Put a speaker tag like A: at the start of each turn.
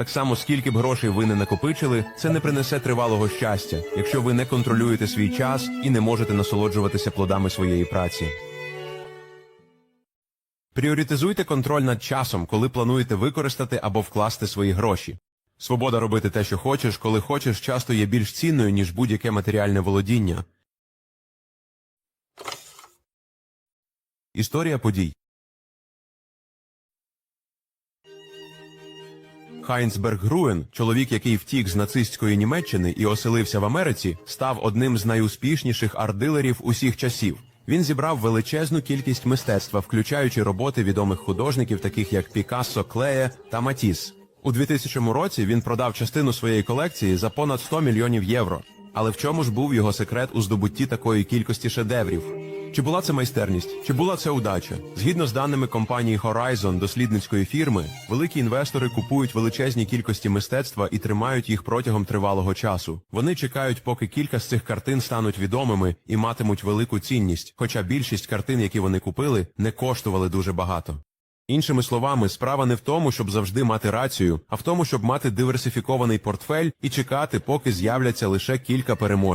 A: Так само, скільки б грошей ви не накопичили, це не принесе тривалого щастя, якщо ви не контролюєте свій час і не можете насолоджуватися плодами своєї праці. Пріоритизуйте контроль над часом, коли плануєте використати або вкласти свої гроші. Свобода робити те, що хочеш, коли хочеш, часто є більш цінною, ніж будь-яке матеріальне володіння. Історія подій Хайнц Груен, чоловік, який втік з нацистської Німеччини і оселився в Америці, став одним з найуспішніших арт-дилерів усіх часів. Він зібрав величезну кількість мистецтва, включаючи роботи відомих художників, таких як Пікассо, Клеє та Матіс. У 2000 році він продав частину своєї колекції за понад 100 мільйонів євро. Але в чому ж був його секрет у здобутті такої кількості шедеврів? Чи була це майстерність, чи була це удача? Згідно з даними компанії Horizon, дослідницької фірми, великі інвестори купують величезні кількості мистецтва і тримають їх протягом тривалого часу. Вони чекають, поки кілька з цих картин стануть відомими і матимуть велику цінність, хоча більшість картин, які вони купили, не коштували дуже багато. Іншими словами, справа не в тому, щоб завжди мати рацію, а в тому, щоб мати диверсифікований портфель і чекати, поки з'являться лише кілька переможців.